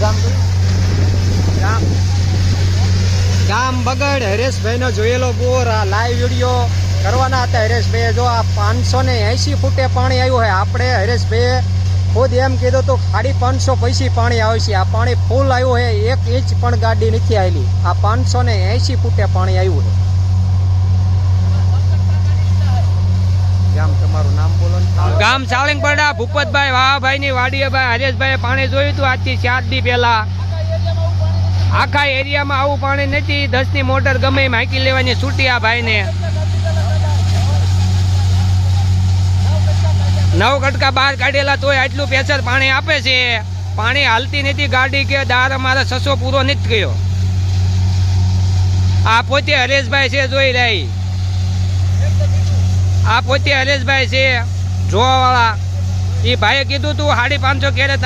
ગામ કયું ગામ. ગામ બગડ. હરેશભાઈનો જોયેલો બોર આ લાઈવ વીડિયો કરવાના હતા. હરેશભાઈએ જો આ પાંચસો ને એંશી ફૂટે પાણી આવ્યું હોય આપણે હરેશભાઈએ ખુદ એમ કીધું તો ખાલી પાંચસો પૈસી પાણી આવે છે આ પાણી ફૂલ આવ્યું હોય એક ઇંચ પણ ગાડી નથી આવેલી આ પાંચસો ને એંશી ફૂટે પાણી આવ્યું છે ગામ તમારું નામ બોલો ને ગામ સાળંગપડા, ભૂપતભાઈ વાહાભાઈ ની વાડીએ ભાઈ હરેશભાઈ પાણી જોયું હતું આજથી ચાર દી પહેલા. આખા એરિયામાં આવું પાણી નથી દસની મોટર ગમે માહિતી લેવાની છૂટી આ ભાઈને. નવ કટકા બહાર કાઢેલા તોય આટલું પ્રેશર પાણી આપે છે. પાણી હાલતી નથી ગાડી કે દાર અમારે સસો પૂરો નથી ગયો આ પોતે હરેશભાઈ છે, જોઈ રહી. આ પોતે હરેશભાઈ છે જોવાવાળા. એ ભાઈએ કીધું તું સાડી પાંચસો ક્યારે